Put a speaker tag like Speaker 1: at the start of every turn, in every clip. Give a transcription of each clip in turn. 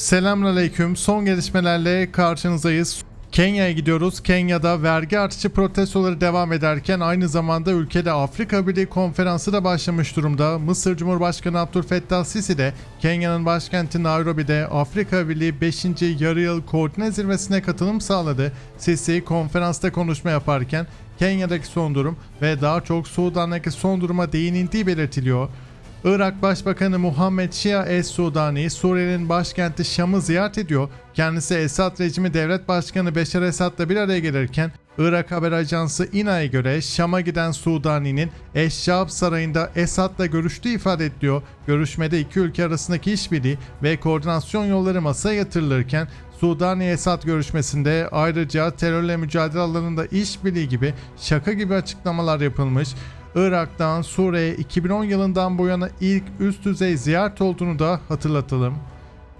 Speaker 1: Selamünaleyküm. Son gelişmelerle karşınızdayız. Kenya'ya gidiyoruz. Kenya'da vergi artışı protestoları devam ederken aynı zamanda ülkede Afrika Birliği konferansı da başlamış durumda. Mısır Cumhurbaşkanı Abdülfettah Sisi de Kenya'nın başkenti Nairobi'de Afrika Birliği 5. yarı yıl koordine zirvesine katılım sağladı. Sisi konferansta konuşma yaparken Kenya'daki son durum ve daha çok Sudan'daki son duruma değinildiği belirtiliyor. Irak Başbakanı Muhammed Şia Es-Sudani Suriye'nin başkenti Şam'ı ziyaret ediyor. Kendisi Esad rejimi devlet başkanı Beşar Esad'la bir araya gelirken Irak haber ajansı İNA'ya göre Şam'a giden Sudani'nin Eşşab Sarayı'nda Esad'la görüştüğü ifade ediliyor. Görüşmede iki ülke arasındaki işbirliği ve koordinasyon yolları masaya yatırılırken Sudani-Esad görüşmesinde ayrıca terörle mücadele alanında işbirliği gibi şaka gibi açıklamalar yapılmış. Irak'tan Suriye'ye 2010 yılından bu yana ilk üst düzey ziyaret olduğunu da hatırlatalım.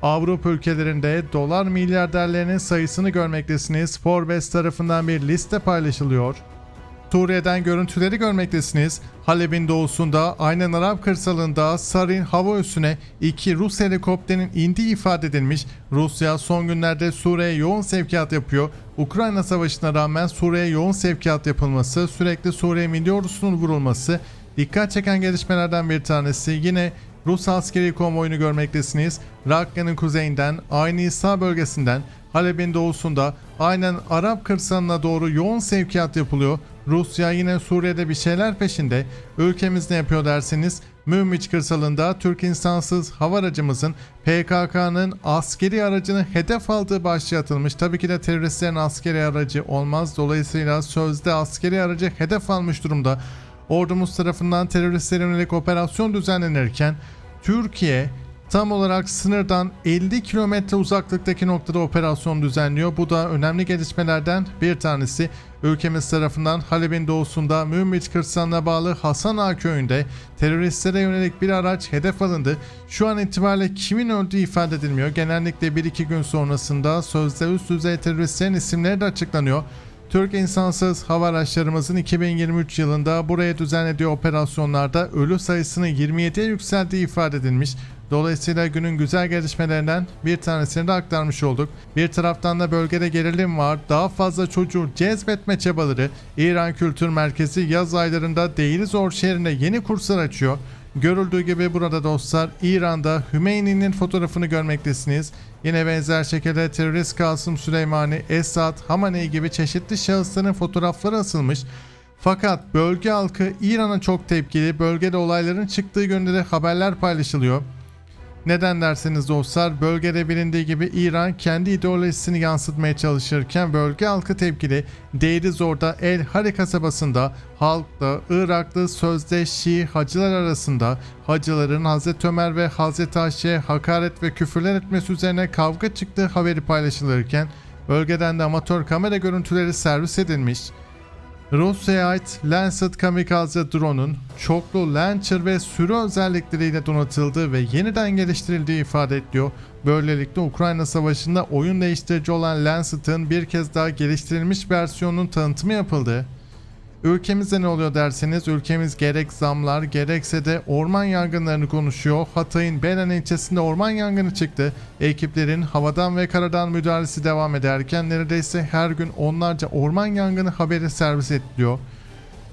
Speaker 1: Avrupa ülkelerinde dolar milyarderlerinin sayısını görmektesiniz. Forbes tarafından bir liste paylaşılıyor. Suriye'den görüntüleri görmektesiniz. Halep'in doğusunda aynen Arap kırsalında Sarin hava üssüne iki Rus helikopterinin indiği ifade edilmiş. Rusya son günlerde Suriye'ye yoğun sevkiyat yapıyor. Ukrayna savaşına rağmen Suriye'ye yoğun sevkiyat yapılması, sürekli Suriye milli ordusunun vurulması dikkat çeken gelişmelerden bir tanesi. Yine Rus askeri konvoyunu görmektesiniz. Rakka'nın kuzeyinden, Aynı İsa bölgesinden, Halep'in doğusunda aynen Arap kırsalına doğru yoğun sevkiyat yapılıyor. Rusya yine Suriye'de bir şeyler peşinde. Ülkemiz ne yapıyor derseniz Münbiç kırsalında Türk insansız hava aracımızın PKK'nın askeri aracını hedef aldığı başlığı atılmış. Tabii ki de teröristlerin askeri aracı olmaz. Dolayısıyla sözde askeri aracı hedef almış durumda. Ordumuz tarafından teröristlere yönelik operasyon düzenlenirken Türkiye tam olarak sınırdan 50 kilometre uzaklıktaki noktada operasyon düzenliyor. Bu da önemli gelişmelerden bir tanesi. Ülkemiz tarafından Halep'in doğusunda Münbiç kırsalına bağlı Hasan Ağa köyünde teröristlere yönelik bir araç hedef alındı. Şu an itibariyle kimin öldüğü ifade edilmiyor. Genellikle 1-2 gün sonrasında sözde üst düzey teröristlerin isimleri de açıklanıyor. Türk insansız hava araçlarımızın 2023 yılında buraya düzenlediği operasyonlarda ölü sayısını 27'ye yükselttiği ifade edilmiş. Dolayısıyla günün güzel gelişmelerinden bir tanesini de aktarmış olduk. Bir taraftan da bölgede gerilim var. Daha fazla çocuğu cezbetme çabaları. İran Kültür Merkezi yaz aylarında Deir şehrinde yeni kurslar açıyor. Görüldüğü gibi burada dostlar İran'da Hümeyni'nin fotoğrafını görmektesiniz. Yine benzer şekilde terörist Kasım Süleymani, Esad, Hamaney gibi çeşitli şahısların fotoğrafları asılmış. Fakat bölge halkı İran'a çok tepkili. Bölgede olayların çıktığı yönde de haberler paylaşılıyor. Neden derseniz dostlar bölgede bilindiği gibi İran kendi ideolojisini yansıtmaya çalışırken bölge halkı tepkili. Deirizor'da El Hari kasabasında halkla Iraklı sözde Şii hacılar arasında hacıların Hazreti Ömer ve Hazreti Ayşe'ye hakaret ve küfürler etmesi üzerine kavga çıktığı haberi paylaşılırken bölgeden de amatör kamera görüntüleri servis edilmiş. Rusya'ya ait Lancet kamikaze drone'un çoklu launcher ve sürü özellikleriyle donatıldığı ve yeniden geliştirildiği ifade ediliyor. Böylelikle Ukrayna Savaşı'nda oyun değiştirici olan Lancet'ın bir kez daha geliştirilmiş versiyonunun tanıtımı yapıldı. Ülkemizde ne oluyor derseniz ülkemiz gerek zamlar gerekse de orman yangınlarını konuşuyor. Hatay'ın Belen ilçesinde orman yangını çıktı. Ekiplerin havadan ve karadan müdahalesi devam ederken neredeyse her gün onlarca orman yangını haberi servis ediliyor.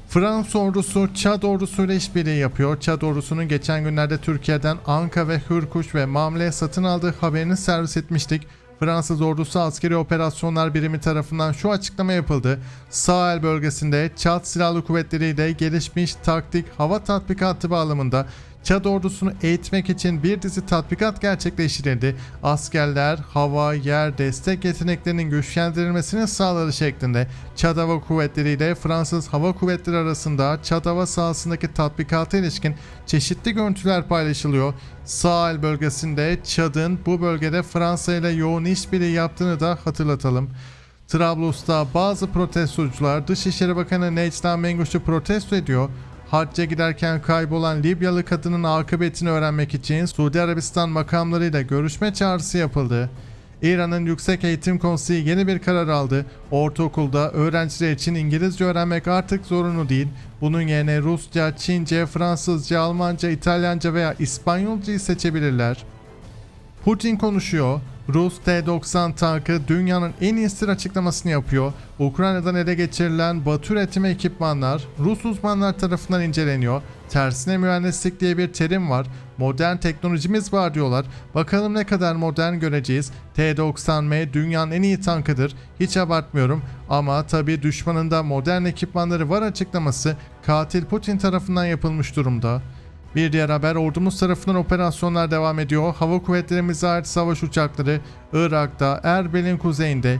Speaker 1: Fransız ordusu Çad ordusuyla işbirliği yapıyor. Çad ordusunun geçen günlerde Türkiye'den Anka ve Hürkuş ve Mamle satın aldığı haberini servis etmiştik. Fransız ordusu askeri operasyonlar birimi tarafından şu açıklama yapıldı. Sahel bölgesinde Çad Silahlı Kuvvetleri ile gelişmiş taktik hava tatbikatı bağlamında Çad ordusunu eğitmek için bir dizi tatbikat gerçekleştirildi. Askerler hava, yer, destek yeteneklerinin güçlendirilmesini sağladı şeklinde. Çad Hava Kuvvetleri ile Fransız Hava Kuvvetleri arasında Çad Hava sahasındaki tatbikata ilişkin çeşitli görüntüler paylaşılıyor. Sahel bölgesinde Çad'ın bu bölgede Fransa ile yoğun işbirliği yaptığını da hatırlatalım. Trablus'ta bazı protestocular Dışişleri Bakanı Necla Menguş'u protesto ediyor. Hacca giderken kaybolan Libyalı kadının akıbetini öğrenmek için Suudi Arabistan makamlarıyla görüşme çağrısı yapıldı. İran'ın Yüksek Eğitim Konseyi yeni bir karar aldı. Ortaokulda öğrenciler için İngilizce öğrenmek artık zorunlu değil. Bunun yerine Rusça, Çince, Fransızca, Almanca, İtalyanca veya İspanyolcayı seçebilirler. Putin konuşuyor. Rus T-90 tankı dünyanın en iyisi açıklamasını yapıyor. Ukrayna'dan ele geçirilen Batı üretimi ekipmanlar Rus uzmanlar tarafından inceleniyor. Tersine mühendislik diye bir terim var. Modern teknolojimiz var diyorlar. Bakalım ne kadar modern göreceğiz. T-90M dünyanın en iyi tankıdır. Hiç abartmıyorum ama tabi düşmanında modern ekipmanları var açıklaması katil Putin tarafından yapılmış durumda. Bir diğer haber ordumuz tarafından operasyonlar devam ediyor. Hava kuvvetlerimize ait savaş uçakları Irak'ta, Erbil'in kuzeyinde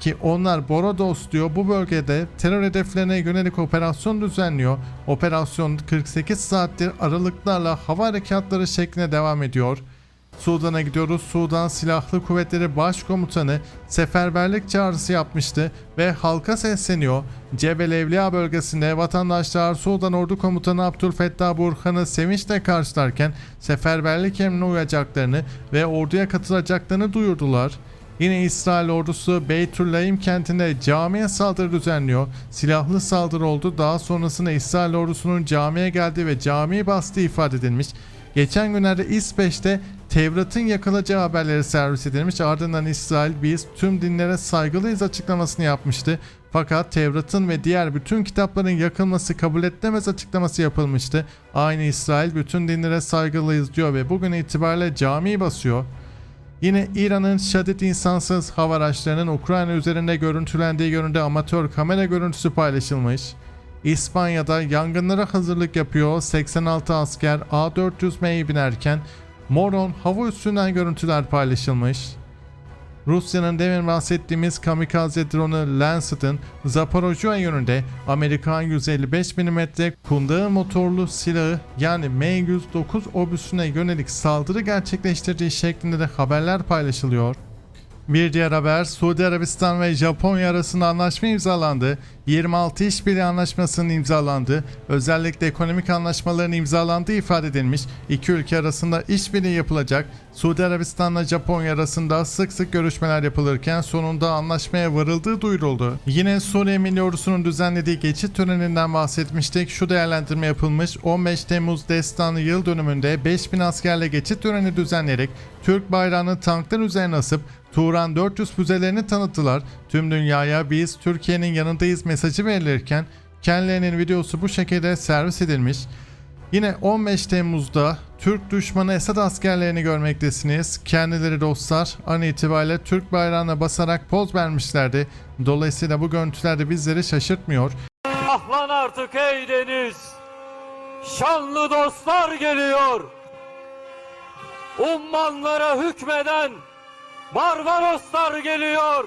Speaker 1: ki onlar Borodos diyor bu bölgede terör hedeflerine yönelik operasyon düzenliyor. Operasyon 48 saattir aralıklarla hava harekatları şeklinde devam ediyor. Sudan'a gidiyoruz. Sudan Silahlı Kuvvetleri Başkomutanı seferberlik çağrısı yapmıştı ve halka sesleniyor. Cebel Evliya bölgesinde vatandaşlar Sudan Ordu Komutanı Abdülfettah Burhan'ı sevinçle karşılarken seferberlik emrine uyacaklarını ve orduya katılacaklarını duyurdular. Yine İsrail ordusu Beytüllaim kentinde camiye saldırı düzenliyor. Silahlı saldırı oldu. Daha sonrasında İsrail ordusunun camiye geldiği ve camiyi bastığı ifade edilmiş. Geçen günlerde İsveç'te Tevrat'ın yakılacağı haberleri servis edilmiş. Ardından İsrail biz tüm dinlere saygılıyız açıklamasını yapmıştı. Fakat Tevrat'ın ve diğer bütün kitapların yakılması kabul edilemez açıklaması yapılmıştı. Aynı İsrail bütün dinlere saygılıyız diyor ve bugün itibariyle camiyi basıyor. Yine İran'ın şiddet insansız hava araçlarının Ukrayna üzerinde görüntülendiği yönünde amatör kamera görüntüsü paylaşılmış. İspanya'da yangınlara hazırlık yapıyor 86 asker A400M'ye binerken Moron hava üssünden görüntüler paylaşılmış. Rusya'nın demin bahsettiğimiz kamikaze drone'u Lancet'ın Zaporojye yönünde Amerikan 155 mm kundağı motorlu silahı yani M109 obüsüne yönelik saldırı gerçekleştirdiği şeklinde de haberler paylaşılıyor. Bir diğer haber Suudi Arabistan ve Japonya arasında anlaşma imzalandı. 26 işbirliği anlaşmasının imzalandı. Özellikle ekonomik anlaşmaların imzalandığı ifade edilmiş. İki ülke arasında işbirliği yapılacak. Suudi Arabistan'la Japonya arasında sık sık görüşmeler yapılırken sonunda anlaşmaya varıldığı duyuruldu. Yine Suriye Milli Ordusu'nun düzenlediği geçit töreninden bahsetmiştik. Şu değerlendirme yapılmış. 15 Temmuz Destanı yıl dönümünde 5000 askerle geçit töreni düzenleyerek Türk bayrağını tanklar üzerine asıp Turan 400 füzelerini tanıttılar. Tüm dünyaya biz Türkiye'nin yanındayız mesajı verilirken kendilerinin videosu bu şekilde servis edilmiş. Yine 15 Temmuz'da Türk düşmanı Esad askerlerini görmektesiniz. Kendileri dostlar an itibariyle Türk bayrağına basarak poz vermişlerdi. Dolayısıyla bu görüntüler de bizleri şaşırtmıyor.
Speaker 2: Ahlan artık ey deniz. Şanlı dostlar geliyor. Ummanlara hükmeden Barbaroslar geliyor.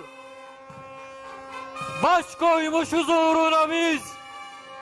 Speaker 2: Baş koymuşuz uğruna biz.